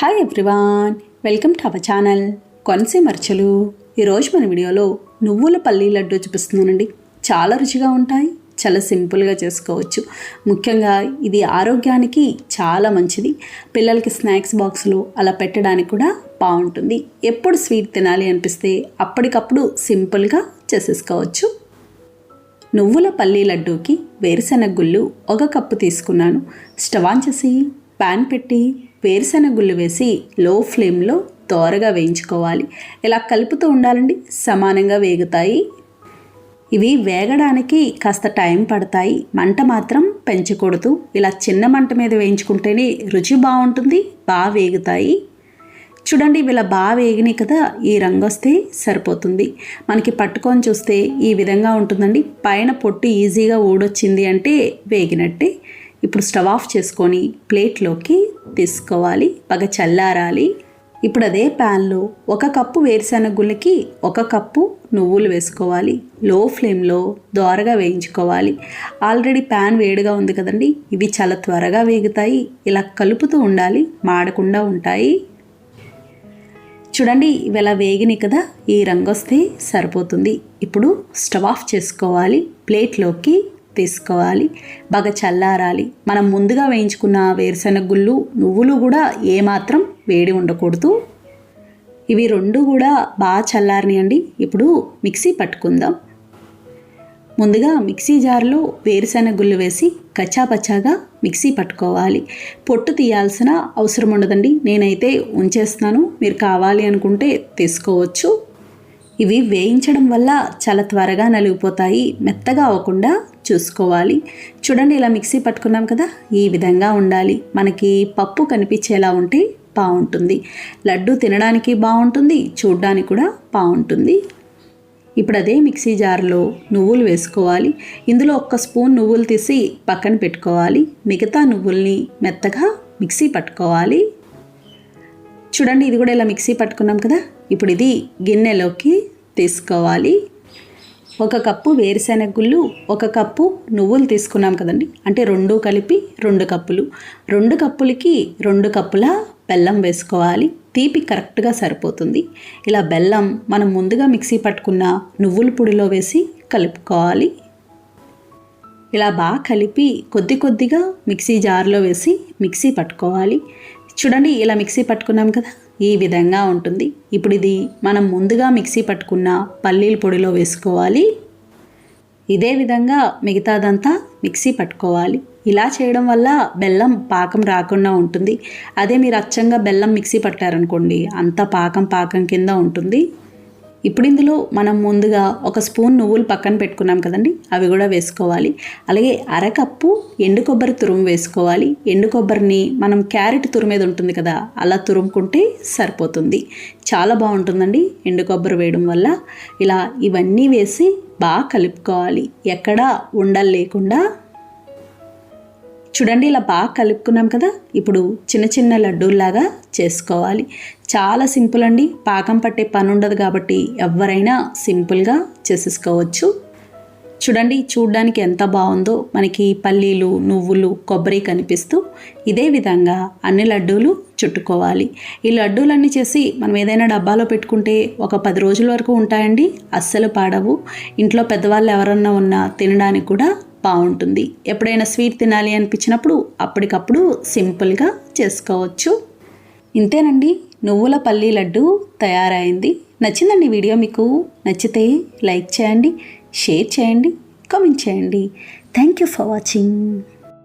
Hi everyone welcome to our channel కొనసే మర్చలు ఈరోజు మన వీడియోలో నువ్వుల పల్లి లడ్డు చూపిస్తున్నానండి. చాలా రుచిగా ఉంటాయి చాలా సింపుల్గా చేసుకోవచ్చు. ముఖ్యంగా ఇది ఆరోగ్యానికి చాలా మంచిది. పిల్లలకి స్నాక్స్ బాక్స్లో అలా పెట్టడానికి కూడా బాగుంటుంది. ఎప్పుడు స్వీట్ తినాలి అనిపిస్తే అప్పటికప్పుడు సింపుల్గా చేసేసుకోవచ్చు. నువ్వుల పల్లీ లడ్డూకి వేరుశెనగ గుళ్ళు ఒక కప్పు తీసుకున్నాను. స్టవ్ ఆన్ చేసి ప్యాన్ పెట్టి వేరుశెనగ గుళ్ళు వేసి లో ఫ్లేమ్లో దోరగా వేయించుకోవాలి. ఇలా కలుపుతూ ఉండాలండి. సమానంగా వేగుతాయి. ఇవి వేగడానికి కాస్త టైం పడతాయి. మంట మాత్రం పెంచకూడదు. ఇలా చిన్న మంట మీద వేయించుకుంటేనే రుచి బాగుంటుంది. బాగా వేగుతాయి. చూడండి ఇలా బాగా వేగినాయి కదా ఈ రంగు వస్తే సరిపోతుంది. మనకి పట్టుకొని చూస్తే ఈ విధంగా ఉంటుందండి. పైన పొట్టు ఈజీగా ఊడొచ్చింది అంటే వేగినట్టే. ఇప్పుడు స్టవ్ ఆఫ్ చేసుకొని ప్లేట్లోకి తీసుకోవాలి. పగ చల్లారాలి. ఇప్పుడు అదే ప్యాన్లో ఒక కప్పు వేరుశెనగ ఒక కప్పు నువ్వులు వేసుకోవాలి. లో ఫ్లేమ్లో దోరగా వేయించుకోవాలి. ఆల్రెడీ ప్యాన్ వేడిగా ఉంది కదండి. ఇవి చాలా త్వరగా వేగుతాయి. ఇలా కలుపుతూ ఉండాలి. మాడకుండా ఉంటాయి. చూడండి ఇవి ఎలా వేగినాయి కదా. ఈ రంగు వస్తే సరిపోతుంది. ఇప్పుడు స్టవ్ ఆఫ్ చేసుకోవాలి. ప్లేట్లోకి తీసుకోవాలి. బాగా చల్లారాలి. మనం ముందుగా వేయించుకున్న వేరుశెనగ గుళ్ళు నువ్వులు కూడా ఏమాత్రం వేడి ఉండకూడదు. ఇవి రెండు కూడా బాగా చల్లారినాయండి. ఇప్పుడు మిక్సీ పట్టుకుందాం. ముందుగా మిక్సీ జార్లో వేరుశెనగ గుళ్ళు వేసి కచ్చాపచ్చాగా మిక్సీ పట్టుకోవాలి. పొట్టు తీయాల్సిన అవసరం ఉండదండి. నేనైతే ఉంచేస్తున్నాను. మీరు కావాలి అనుకుంటే తీసుకోవచ్చు. ఇవి వేయించడం వల్ల చాలా త్వరగా నలిగిపోతాయి. మెత్తగా అవ్వకుండా చూసుకోవాలి. చూడండి ఇలా మిక్సీ పట్టుకున్నాం కదా ఈ విధంగా ఉండాలి. మనకి పప్పు కనిపించేలా ఉంటే బాగుంటుంది. లడ్డు తినడానికి బాగుంటుంది చూడ్డానికి కూడా బాగుంటుంది. ఇప్పుడు అదే మిక్సీ జార్లో నువ్వులు వేసుకోవాలి. ఇందులో ఒక్క స్పూన్ నువ్వులు తీసి పక్కన పెట్టుకోవాలి. మిగతా నువ్వుల్ని మెత్తగా మిక్సీ పట్టుకోవాలి. చూడండి ఇది కూడా ఇలా మిక్సీ పట్టుకున్నాం కదా ఇప్పుడు ఇది గిన్నెలోకి తీసుకోవాలి. ఒక కప్పు వేరుశెనగ గుళ్ళు ఒక కప్పు నువ్వులు తీసుకున్నాం కదండి. అంటే రెండు కలిపి రెండు కప్పులు. రెండు కప్పులకి రెండు కప్పుల బెల్లం వేసుకోవాలి. తీపి కరెక్ట్గా సరిపోతుంది. ఇలా బెల్లం మనం ముందుగా మిక్సీ పట్టుకున్న నువ్వుల పొడిలో వేసి కలుపుకోవాలి. ఇలా బాగా కలిపి కొద్ది కొద్దిగా మిక్సీ జార్లో వేసి మిక్సీ పట్టుకోవాలి. చూడండి ఇలా మిక్సీ పట్టుకున్నాం కదా. ఈ విధంగా ఉంటుంది. ఇప్పుడు ఇది మనం ముందుగా మిక్సీ పట్టుకున్న పల్లీల పొడిలో వేసుకోవాలి. ఇదే విధంగా మిగతాదంతా మిక్సీ పట్టుకోవాలి. ఇలా చేయడం వల్ల బెల్లం పాకం రాకుండా ఉంటుంది. అదే మీరు అచ్చంగా బెల్లం మిక్సీ పట్టారనుకోండి అంత పాకం పాకం కింద ఉంటుంది. ఇప్పుడు ఇందులో మనం ముందుగా ఒక స్పూన్ నువ్వులు పక్కన పెట్టుకున్నాం కదండి అవి కూడా వేసుకోవాలి. అలాగే అరకప్పు ఎండు కొబ్బరి తురుము వేసుకోవాలి. ఎండు కొబ్బరిని మనం క్యారెట్ తురుమేది ఉంటుంది కదా అలా తురుముకుంటే సరిపోతుంది. చాలా బాగుంటుందండి ఎండు కొబ్బరి వేయడం వల్ల. ఇలా ఇవన్నీ వేసి బాగా కలుపుకోవాలి. ఎక్కడా ఉండలు లేకుండా చూడండి ఇలా బాగా కలుపుకున్నాం కదా. ఇప్పుడు చిన్న చిన్న లడ్డూల్లాగా చేసుకోవాలి. చాలా సింపుల్ అండి. పాకం పట్టే పని ఉండదు కాబట్టి ఎవరైనా సింపుల్గా చేసేసుకోవచ్చు. చూడండి చూడ్డానికి ఎంత బాగుందో. మనకి పల్లీలు నువ్వులు కొబ్బరి కనిపిస్తూ ఇదే విధంగా అన్ని లడ్డూలు చుట్టుకోవాలి. ఈ లడ్డూలన్నీ చేసి మనం ఏదైనా డబ్బాలో పెట్టుకుంటే ఒక పది రోజుల వరకు ఉంటాయండి. అస్సలు పాడవు. ఇంట్లో పెద్దవాళ్ళు ఎవరన్నా ఉన్నా తినడానికి కూడా బాగుంటుంది. ఎప్పుడైనా స్వీట్ తినాలి అనిపించినప్పుడు అప్పటికప్పుడు సింపుల్గా చేసుకోవచ్చు. ఇంతేనండి. నువ్వుల పల్లీ లడ్డు తయారైంది. నచ్చిందండి వీడియో మీకు? నచ్చితే లైక్ చేయండి షేర్ చేయండి కామెంట్ చేయండి. Thank you for watching.